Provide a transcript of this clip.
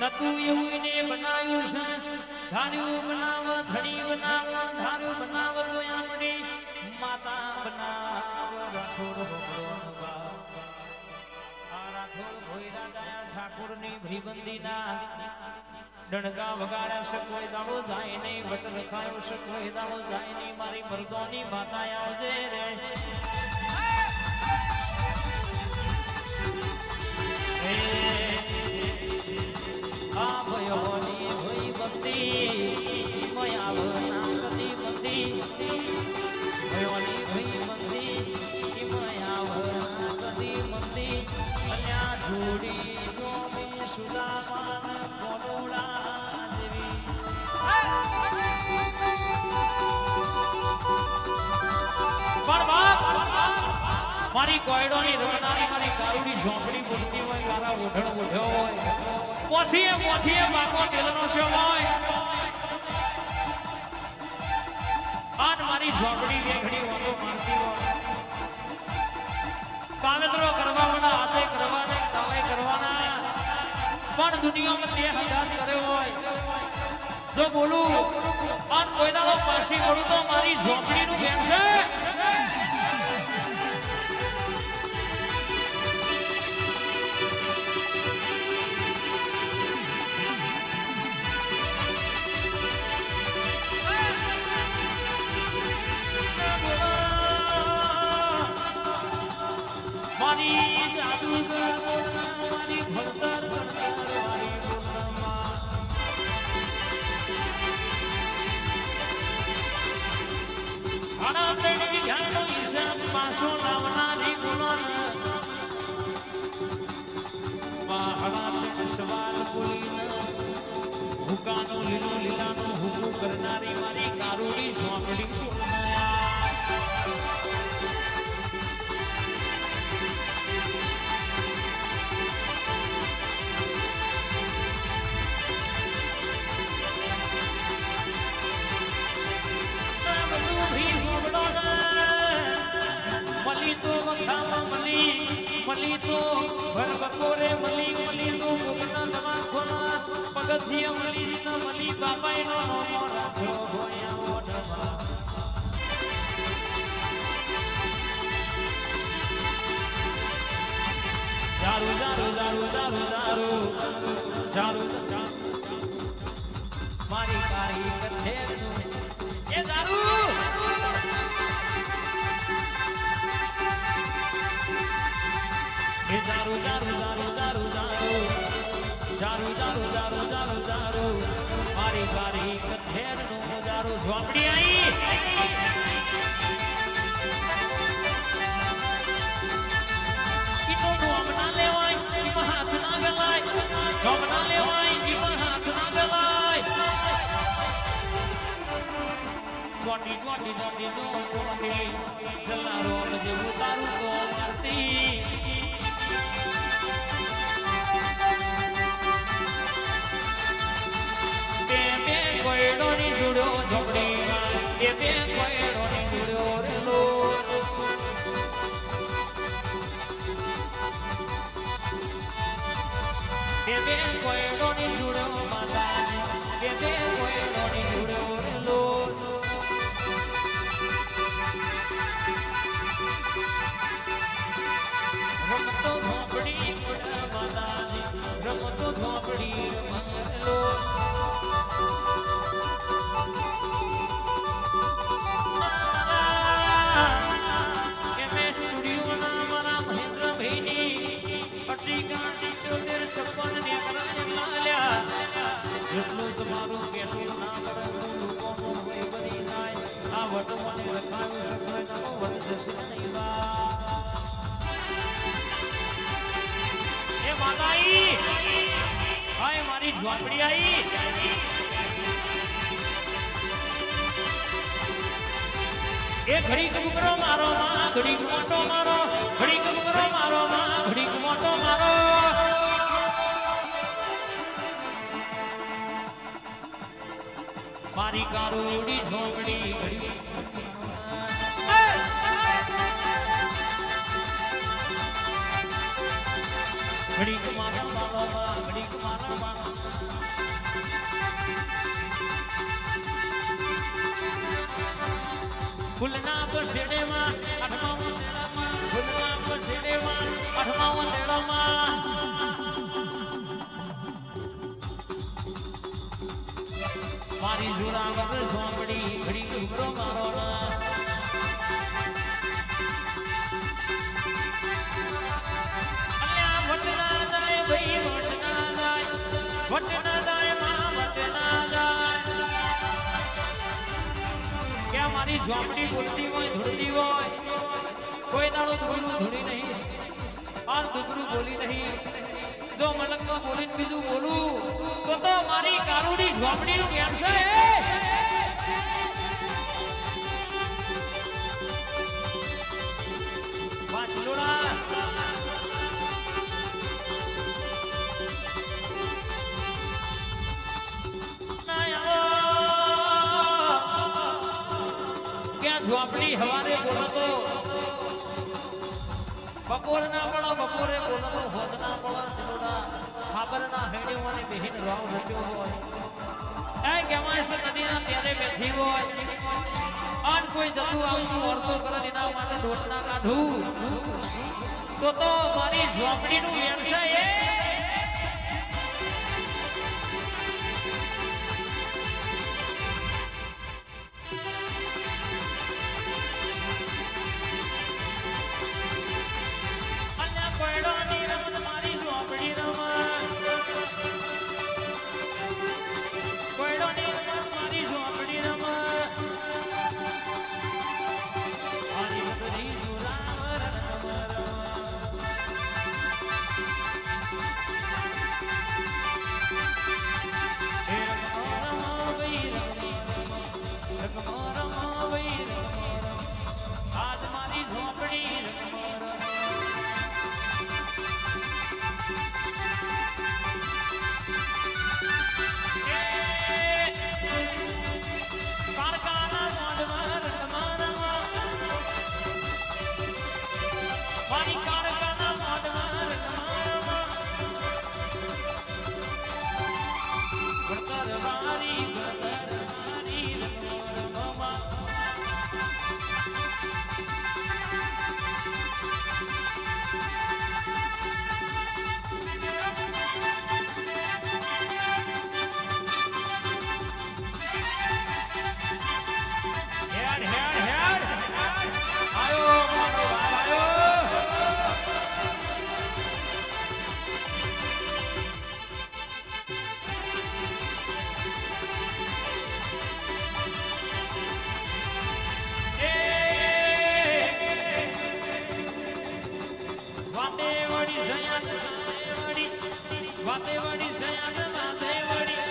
નતું એવું એને બનાવ્યું છે. ધાર્યું બનાવ, ધણી બનાવ, ધાર્યું બનાવ તો આપણે માતા બનાવ. રાઠોડ રાઠોડ ભોયરા દયા ઠાકોરની ભીબંદીના ડણકા વગાડ્યા છે. કોઈ દાડો જાય નહીં, વટ રખાયો છે. કોઈ દાડો જાય નહીં. મારી મર્દોની માતા આવજે રે. મારી કોયડોની રમનારી મારી કારુડી ઝોંપડી બોલતી હોય મારા ઓઢણ ઓઢ્યો હોય. પોથીએ પોથીએ બાકો ટેલનો છે હોય. આજ મારી ઝોંપડી વેઘડી વાતો મારતી હોય. કરવાના હાથે કરવાના તાલે કરવાના. પણ દુનિયામાં તે હજાર કર્યો હોય. જો બોલું આન કોઈનાનો પાછી બોલું તો મારી ઝોંપડીનું બેન છે. હુકાનો લીલો લીલાનો હુકુ કરનારી મારી કારુડી ઝોંપડી તો વખામાં મળી મળી તો ભર બકોરે મળી મળી તો કોકના નવા ખોના પગથિયા મળી ન મળી બાપાએ નો નોમો રાખ્યો ભોયા ઓઢવા દારૂ દારૂ દારૂ દારૂ દારૂ દારૂ મારી કારી એ દારૂ દારૂ દારૂ દારૂ દારૂ દારૂ દારૂ દારૂ દારૂ મારી કારી કથેર નો દારૂ ઝોપડી ના ગલાય કોઈ કોની જોડો માતા મારી ઝોપડી આઈ એ ઘડીક કુકરો મારો, માં, ઘડીક મોટો મારો. ઘડીક કુકરો મારો, માં, ઘડીક મોટો મારો. મારી કારુડી ઝોપડી ઘડીક મારા બાબા ઘડીક ઉંદેડામાં મારી જોરાવર ઝોંપડી ઘડી ઉમરો મારો કે ઝોપડી બોલતી હોય, ધૂળતી હોય. કોઈ દાડો ધોયું ધૂળી નહીં. આ દુબરું બોલી નહીં. જો મલકમાં બોલીને બીજું બોલું, તો તો મારી કારુડી ઝોપડીનું કેમ છે. ક્યાં ઝોપડી હવારે બોલતો તો બપોર ના પડો બપોરે બોલતો તો હોદ ના પડો ચલોડા ખાબર ના હેડી મને બહેન રાવ રચ્યો હોય. એ કહેવાય છે નદીના ત્યારે બેઠી હોય. આન કોઈ જતું આવતું વર્તો કરે એના માટે ડોટના કાઢું. તો તો મારી ઝોપડીનું વ્યવસાય એ. વાતે વળી જયા વાતે વળી જયા વાતે વળી.